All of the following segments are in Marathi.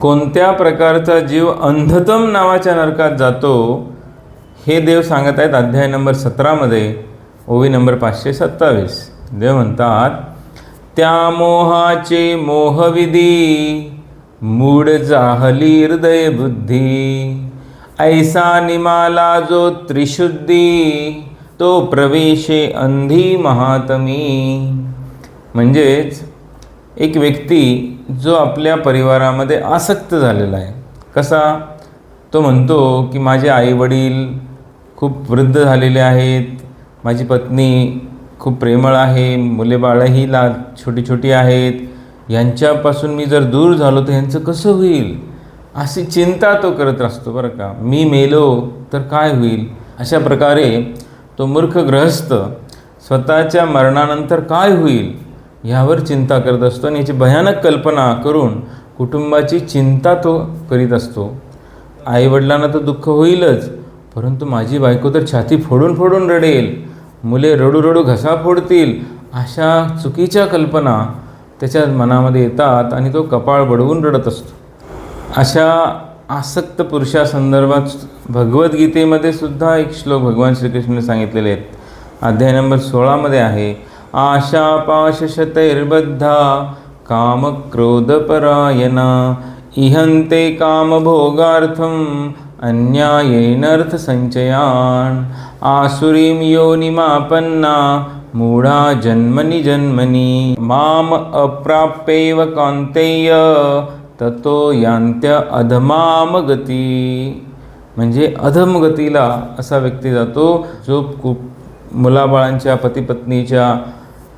कोणत्या प्रकारचा जीव अंधतम नावाच्या नरकात जातो हे देव सांगत आहेत अध्याय नंबर सतरामध्ये ओवी नंबर पाचशे सत्तावीस. देव म्हणतात त्या मोहाचे मोहविधी मूड जाहली हृदय बुद्धी. ऐसा निमाला जो त्रिशुद्धी तो प्रवेशे अंधी महातमी. म्हणजेच एक व्यक्ती जो आपल्या परिवारामध्ये आसक्त झालेला आहे. कसा? तो म्हणतो की माझे आईवडील खूप वृद्ध झालेले आहेत. माझी पत्नी खूप प्रेमळ आहे. मुले बाळंही ला छोटी छोटी आहेत. यांच्यापासून मी जर दूर झालो तर यांचं कसं होईल? अशी चिंता तो करत असतो बरं का. मी मेलो तर काय होईल? अशा प्रकारे तो मूर्ख ग्रहस्थ स्वतःच्या मरणानंतर काय होईल? ह्यावर चिंता करत असतो आणि याची भयानक कल्पना करून कुटुंबाची चिंता तो करीत असतो. आईवडिलांना तर दुःख होईलच परंतु माझी बायको तर छाती फोडून फोडून रडेल मुले रडू रडू घसा फोडतील अशा चुकीच्या कल्पना त्याच्या मनामध्ये येतात आणि तो कपाळ बडवून रडत असतो. अशा आसक्त पुरुषासंदर्भात भगवद्गीतेमध्ये सुद्धा एक श्लोक भगवान श्रीकृष्णने सांगितलेले आहेत. अध्याय नंबर सोळामध्ये आहे आशापाशशतैर्बद्धा कामक्रोधपरायणा। इहन्ते कामभोगार्थम् अन्यायेनर्थसञ्चयान्। आसुरीं योनिमापन्ना मूढा जन्मनि जन्मनि। माम् अप्राप्यैव कान्तेय ततो यांत्य अधमाम गती। म्हणजे अधम गतीला असा व्यक्ती जातो जो कु मुलाबाळांच्या पतीपत्नीच्या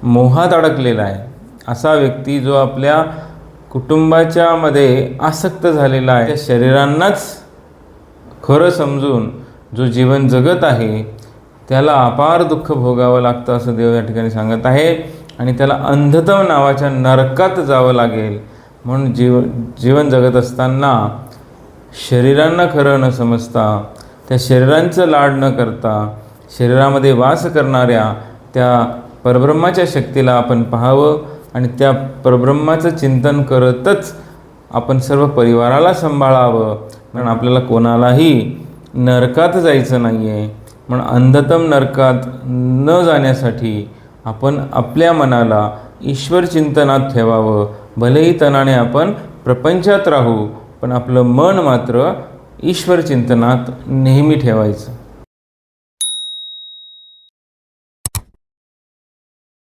मोहात अडकलेला आहे. असा व्यक्ती जो आपल्या कुटुंबाच्या मध्ये आसक्त झालेला आहे. त्या शरीरांनाच खरं समजून जो जीवन जगत आहे त्याला अपार दुःख भोगावं लागतं असं देव या ठिकाणी सांगत आहे. आणि त्याला अंधतम नावाच्या नरकात जावं लागेल. म्हणून जीव जीवन जगत असताना शरीरांना खरं न समजता त्या शरीरांचं लाड न करता शरीरामध्ये वास करणाऱ्या त्या परब्रह्माच्या शक्तीला आपण पाहावं आणि त्या परब्रह्माचं चिंतन करतच आपण सर्व परिवाराला सांभाळावं. कारण आपल्याला कोणालाही नरकात जायचं नाही आहे म्हणून अंधतम नरकात न जाण्यासाठी आपण आपल्या मनाला ईश्वर चिंतनात ठेवावं. भलेही तणाने आपण प्रपंचात राहू पण आपलं मन मात्र ईश्वर चिंतनात नेहमी ठेवायचं.